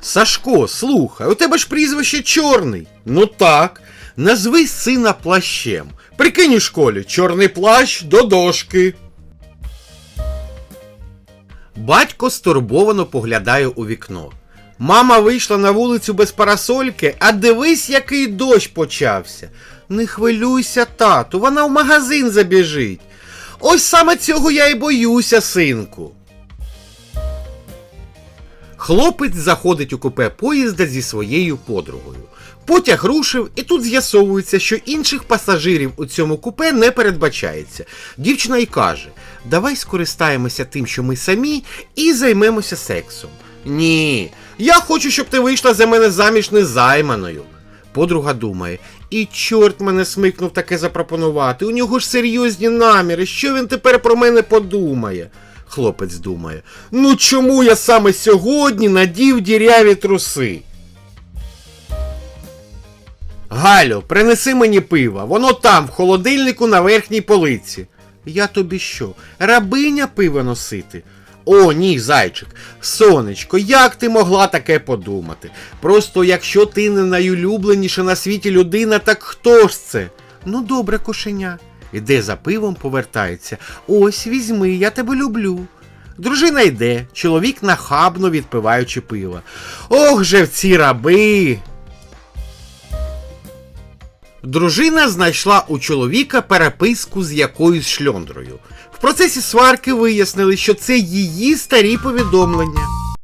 Сашко, слухай, у тебе ж прізвище чорний. Ну так. Назви сина плащем. Прикинь у школі, чорний плащ до дошки. Батько стурбовано поглядає у вікно. Мама вийшла на вулицю без парасольки, а дивись, який дощ почався. Не хвилюйся, тату, вона в магазин забіжить. Ось саме цього я й боюся, синку. Хлопець заходить у купе поїзда зі своєю подругою. Потяг рушив, і тут з'ясовується, що інших пасажирів у цьому купе не передбачається. Дівчина й каже: давай скористаємося тим, що ми самі, і займемося сексом. Ні, я хочу, щоб ти вийшла за мене заміж незайманою. Подруга думає, і чорт мене смикнув таке запропонувати. У нього ж серйозні наміри. Що він тепер про мене подумає? Хлопець думає. Ну чому я саме сьогодні надів діряві труси? Галю, принеси мені пива, воно там, в холодильнику на верхній полиці. Я тобі що, рабиня пива носити? О, ні, зайчик, сонечко, як ти могла таке подумати? Просто якщо ти не найулюбленіша на світі людина, так хто ж це? Ну, добре, кошеня. Іде за пивом, повертається. Ось візьми, я тебе люблю. Дружина йде, чоловік нахабно відпиваючи пива. Ох же в ці раби. Дружина знайшла у чоловіка переписку з якоюсь шльондрою. В процесі сварки вияснили, що це її старі повідомлення.